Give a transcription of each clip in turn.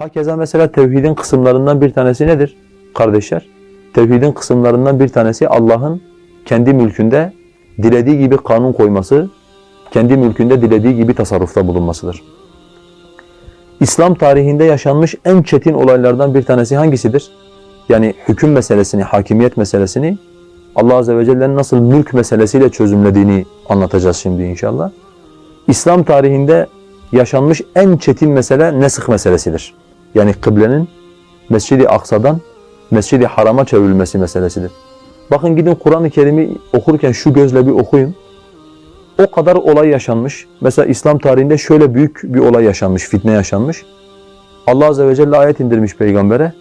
Hakeza mesela tevhidin kısımlarından bir tanesi nedir kardeşler? Tevhidin kısımlarından bir tanesi Allah'ın kendi mülkünde dilediği gibi kanun koyması, kendi mülkünde dilediği gibi tasarrufta bulunmasıdır. İslam tarihinde yaşanmış en çetin olaylardan bir tanesi hangisidir? Yani hüküm meselesini, hakimiyet meselesini Allah Azze ve Celle'nin nasıl mülk meselesiyle çözümlediğini anlatacağız şimdi inşallah. İslam tarihinde yaşanmış en çetin mesele nesih meselesidir. Yani kıblenin Mescid-i Aksa'dan Mescid-i Haram'a çevrilmesi meselesidir. Bakın gidin Kur'an-ı Kerim'i okurken şu gözle bir okuyun. O kadar olay yaşanmış. Mesela İslam tarihinde şöyle büyük bir olay yaşanmış, fitne yaşanmış. Allah Azze ve Celle ayet indirmiş peygambere.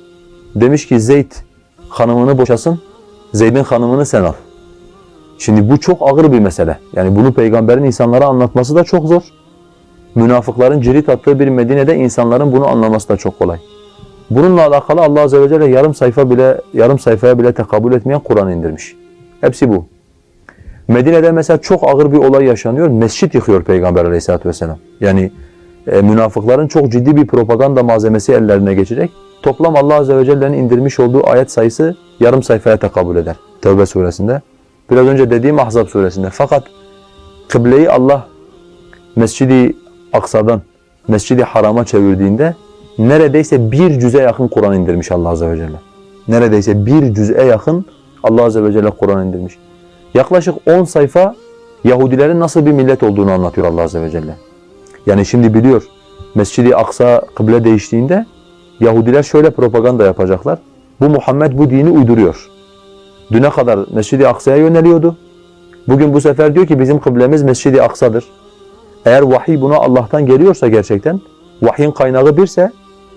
Demiş ki Zeyd hanımını boşasın, Zeyd'in hanımını sen al. Şimdi bu çok ağır bir mesele. Yani bunu peygamberin insanlara anlatması da çok zor. Münafıkların cirit attığı bir Medine'de insanların bunu anlaması da çok kolay. Bununla alakalı Allah Azze ve Celle yarım sayfa bile yarım sayfaya bile tekabül etmeyen Kur'an indirmiş. Hepsi bu. Medine'de mesela çok ağır bir olay yaşanıyor. Mescit yıkıyor Peygamber Aleyhisselatü vesselam. Yani e, münafıkların çok ciddi bir propaganda malzemesi ellerine geçecek. Toplam Allah Azze ve Celle'nin indirmiş olduğu ayet sayısı yarım sayfaya tekabül eder. Tevbe suresinde. Biraz önce dediğim Ahzab suresinde. Fakat kıbleyi Allah Mescid-i Aksa'dan Mescid-i Haram'a çevirdiğinde neredeyse bir cüze yakın Kur'an indirmiş Allah Azze ve Celle. Neredeyse bir cüz'e yakın Allah Azze ve Celle Kur'an indirmiş. Yaklaşık 10 sayfa Yahudilerin nasıl bir millet olduğunu anlatıyor Allah Azze ve Celle. Yani şimdi biliyor Mescid-i Aksa kıble değiştiğinde Yahudiler şöyle propaganda yapacaklar. Bu Muhammed bu dini uyduruyor. Düne kadar Mescid-i Aksa'ya yöneliyordu. Bugün bu sefer diyor ki bizim kıblemiz Mescid-i Aksa'dır. Eğer vahiy buna Allah'tan geliyorsa gerçekten, vahyin kaynağı birse,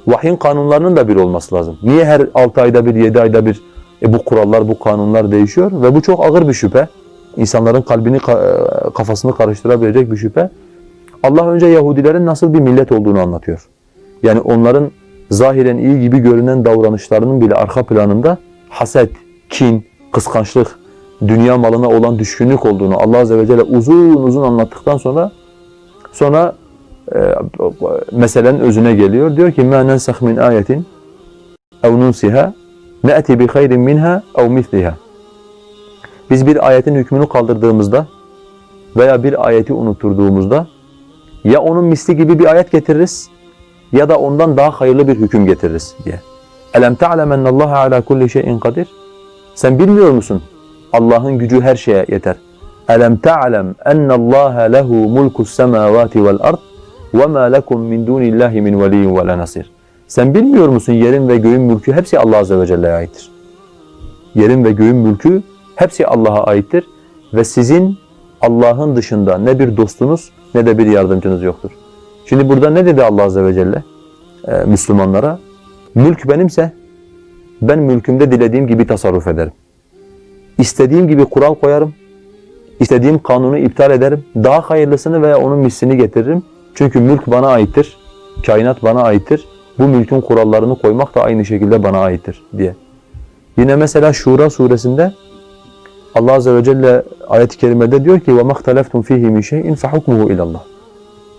vahyin kanunlarının da bir olması lazım. Niye her 6 ayda bir, 7 ayda bir e bu kurallar, bu kanunlar değişiyor? Ve bu çok ağır bir şüphe. İnsanların kalbini, kafasını karıştırabilecek bir şüphe. Allah önce Yahudilerin nasıl bir millet olduğunu anlatıyor. Yani onların zahiren iyi gibi görünen davranışlarının bile arka planında haset, kin, kıskançlık, dünya malına olan düşkünlük olduğunu Allah Azze ve Celle uzun uzun anlattıktan sonra sonra e, meselenin özüne geliyor. Diyor ki مَا نَنْسَخْ مِنْ آيَةٍ اَوْ نُنْسِهَا نَأْتِ بِخَيْرٍ مِنْهَا اَوْ مِثْلِهَا Biz bir ayetin hükmünü kaldırdığımızda veya bir ayeti unutturduğumuzda ya onun misli gibi bir ayet getiririz ya da ondan daha hayırlı bir hüküm getiririz diye. Elem ta'lem ennallaha ala kulli şeyin kadir? Sen bilmiyor musun? Allah'ın gücü her şeye yeter. Ta'lem ennallaha lehu mulkus semavati vel ard ve ma lekum min dunillahi min veliyyin ve la nasir. Sen bilmiyor musun yerin ve göğün mülkü hepsi Allah azze ve celle'ye aittir. Yerin ve göğün mülkü hepsi Allah'a aittir ve sizin Allah'ın dışında ne bir dostunuz ne de bir yardımcınız yoktur. Şimdi burada ne dedi Allah azze ve celle ee, Müslümanlara? Mülk benimse ben mülkümde dilediğim gibi tasarruf ederim. İstediğim gibi kural koyarım. İstediğim kanunu iptal ederim. Daha hayırlısını veya onun mislini getiririm. Çünkü mülk bana aittir. Kainat bana aittir. Bu mülkün kurallarını koymak da aynı şekilde bana aittir diye. Yine mesela Şura suresinde Allah azze ve celle ayet-i kerimede diyor ki وَمَا اخْتَلَفْتُمْ ف۪يهِ مِنْ شَيْءٍ فَحُكْمُهُ اِلَى اللّٰهِ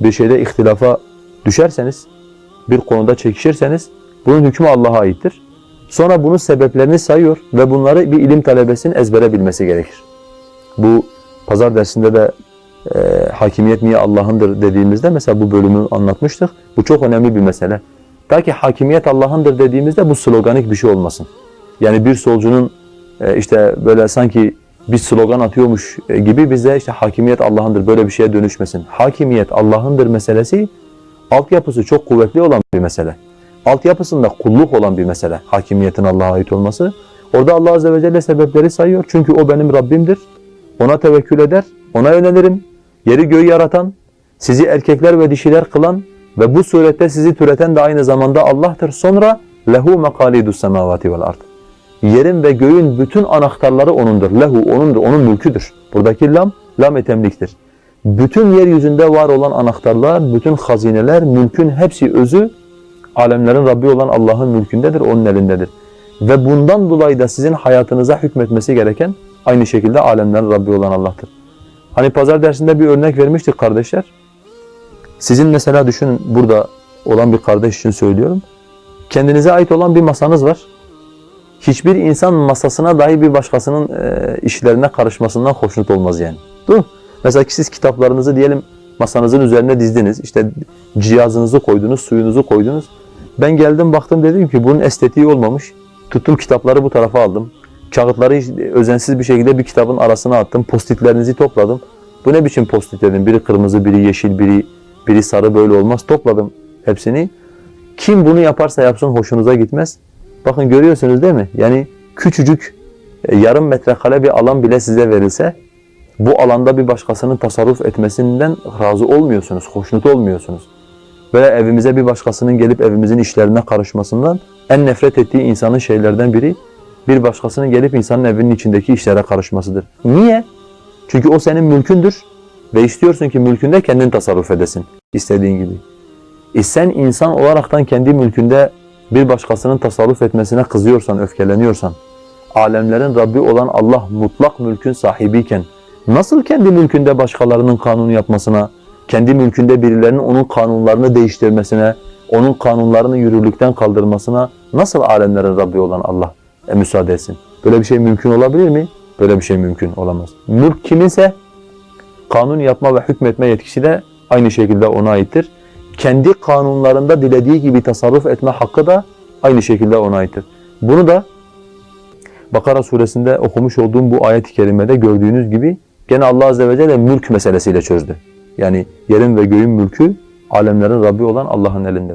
Bir şeyde ihtilafa düşerseniz, bir konuda çekişirseniz bunun hükmü Allah'a aittir. Sonra bunun sebeplerini sayıyor ve bunları bir ilim talebesinin ezbere bilmesi gerekir. Bu pazar dersinde de e, hakimiyet niye Allah'ındır dediğimizde mesela bu bölümü anlatmıştık. Bu çok önemli bir mesele. Ta ki hakimiyet Allah'ındır dediğimizde bu sloganik bir şey olmasın. Yani bir solcunun e, işte böyle sanki bir slogan atıyormuş e, gibi bize işte hakimiyet Allah'ındır böyle bir şeye dönüşmesin. Hakimiyet Allah'ındır meselesi altyapısı çok kuvvetli olan bir mesele. Altyapısında kulluk olan bir mesele. Hakimiyetin Allah'a ait olması. Orada Allah Azze ve Celle sebepleri sayıyor. Çünkü o benim Rabbimdir. Ona tevekkül eder. Ona yönelirim. Yeri göğü yaratan, sizi erkekler ve dişiler kılan ve bu surette sizi türeten de aynı zamanda Allah'tır. Sonra lehu mekalidus semavati vel ard. Yerin ve göğün bütün anahtarları O'nundur. Lehu O'nundur, O'nun mülküdür. Buradaki lam, lam etemliktir. Bütün yeryüzünde var olan anahtarlar, bütün hazineler, mülkün hepsi özü alemlerin Rabbi olan Allah'ın mülkündedir, O'nun elindedir. Ve bundan dolayı da sizin hayatınıza hükmetmesi gereken aynı şekilde alemlerin Rabbi olan Allah'tır. Hani pazar dersinde bir örnek vermiştik kardeşler. Sizin mesela düşünün burada olan bir kardeş için söylüyorum. kendinize ait olan bir masanız var. Hiçbir insan masasına dahi bir başkasının e, işlerine karışmasından hoşnut olmaz yani. Değil mi? Mesela siz kitaplarınızı diyelim masanızın üzerine dizdiniz. İşte cihazınızı koydunuz, suyunuzu koydunuz. Ben geldim baktım dedim ki bunun estetiği olmamış. Tuttum kitapları bu tarafa aldım. Kağıtları özensiz bir şekilde bir kitabın arasına attım. Postitlerinizi topladım. Bu ne biçim postit dedim. Biri kırmızı, biri yeşil, biri biri sarı böyle olmaz. Topladım hepsini. Kim bunu yaparsa yapsın hoşunuza gitmez. Bakın görüyorsunuz değil mi? Yani küçücük e, yarım metrekare bir alan bile size verilse bu alanda bir başkasının tasarruf etmesinden razı olmuyorsunuz, hoşnut olmuyorsunuz. Böyle evimize bir başkasının gelip evimizin işlerine karışmasından en nefret ettiği insanın şeylerden biri bir başkasının gelip insanın evinin içindeki işlere karışmasıdır. Niye? Çünkü o senin mülkündür ve istiyorsun ki mülkünde kendin tasarruf edesin istediğin gibi. E sen insan olaraktan kendi mülkünde bir başkasının tasarruf etmesine kızıyorsan, öfkeleniyorsan, alemlerin Rabbi olan Allah mutlak mülkün sahibiyken nasıl kendi mülkünde başkalarının kanunu yapmasına, kendi mülkünde birilerinin onun kanunlarını değiştirmesine, onun kanunlarını yürürlükten kaldırmasına nasıl alemlerin Rabbi olan Allah e, müsaade etsin? Böyle bir şey mümkün olabilir mi? Böyle bir şey mümkün olamaz. Mülk kiminse kanun yapma ve hükmetme yetkisi de aynı şekilde ona aittir. Kendi kanunlarında dilediği gibi tasarruf etme hakkı da aynı şekilde ona aittir. Bunu da Bakara suresinde okumuş olduğum bu ayet-i kerimede gördüğünüz gibi gene Allah azze ve celle mülk meselesiyle çözdü. Yani yerin ve göğün mülkü alemlerin Rabbi olan Allah'ın elindedir.